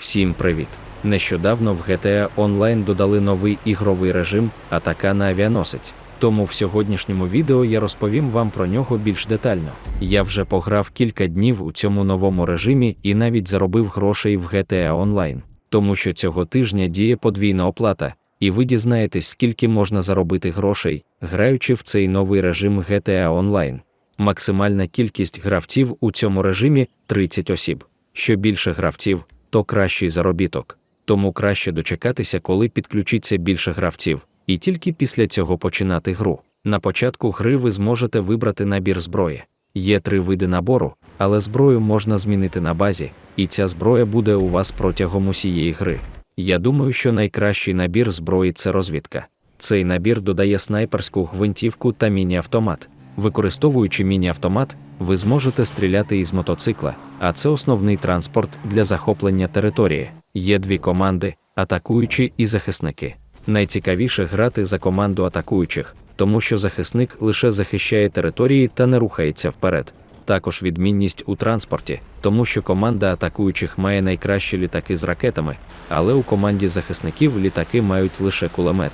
Всім привіт! Нещодавно в GTA Online додали новий ігровий режим Атака на авіаносець. Тому в сьогоднішньому відео я розповім вам про нього більш детально. Я вже пограв кілька днів у цьому новому режимі і навіть заробив грошей в GTA Online, тому що цього тижня діє подвійна оплата, і ви дізнаєтесь, скільки можна заробити грошей, граючи в цей новий режим GTA Online. Максимальна кількість гравців у цьому режимі 30 осіб. Що більше гравців, то кращий заробіток. Тому краще дочекатися, коли підключиться більше гравців, і тільки після цього починати гру. На початку гри ви зможете вибрати набір зброї. Є три види набору, але зброю можна змінити на базі, і ця зброя буде у вас протягом усієї гри. Я думаю, що найкращий набір зброї це розвідка. Цей набір додає снайперську гвинтівку та міні-автомат. Використовуючи міні-автомат, ви зможете стріляти із мотоцикла, а це основний транспорт для захоплення території. Є дві команди атакуючі і захисники. Найцікавіше грати за команду атакуючих, тому що захисник лише захищає території та не рухається вперед. Також відмінність у транспорті, тому що команда атакуючих має найкращі літаки з ракетами, але у команді захисників літаки мають лише кулемет.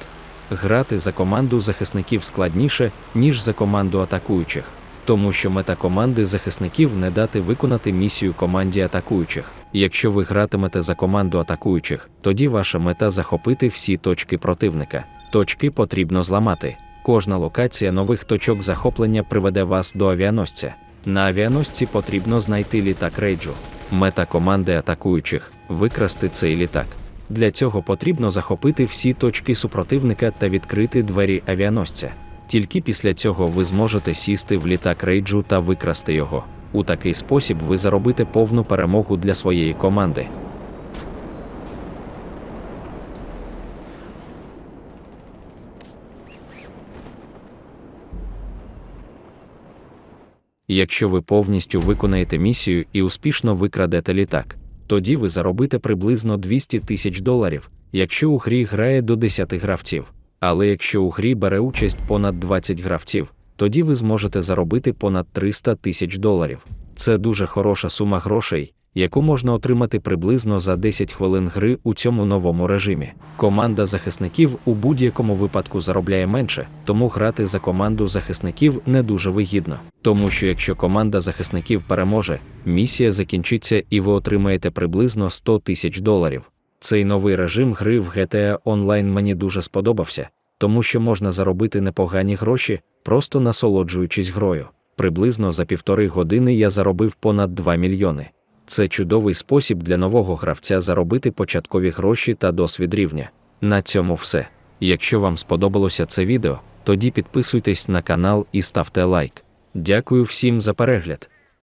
Грати за команду захисників складніше, ніж за команду атакуючих, тому що мета команди захисників не дати виконати місію команді атакуючих. Якщо ви гратимете за команду атакуючих, тоді ваша мета захопити всі точки противника. Точки потрібно зламати. Кожна локація нових точок захоплення приведе вас до авіаносця. На авіаносці потрібно знайти літак рейджу. Мета команди атакуючих викрасти цей літак. Для цього потрібно захопити всі точки супротивника та відкрити двері авіаносця. Тільки після цього ви зможете сісти в літак рейджу та викрасти його. У такий спосіб ви заробите повну перемогу для своєї команди. Якщо ви повністю виконаєте місію і успішно викрадете літак, тоді ви заробите приблизно 200 тисяч доларів, якщо у грі грає до 10 гравців. Але якщо у грі бере участь понад 20 гравців, тоді ви зможете заробити понад 300 тисяч доларів. Це дуже хороша сума грошей, яку можна отримати приблизно за 10 хвилин гри у цьому новому режимі. Команда захисників у будь-якому випадку заробляє менше, тому грати за команду захисників не дуже вигідно. Тому що якщо команда захисників переможе, місія закінчиться і ви отримаєте приблизно 100 тисяч доларів. Цей новий режим гри в GTA Online мені дуже сподобався, тому що можна заробити непогані гроші, просто насолоджуючись грою. Приблизно за півтори години я заробив понад 2 мільйони. Це чудовий спосіб для нового гравця заробити початкові гроші та досвід рівня. На цьому все. Якщо вам сподобалося це відео, тоді підписуйтесь на канал і ставте лайк. Дякую всім за перегляд.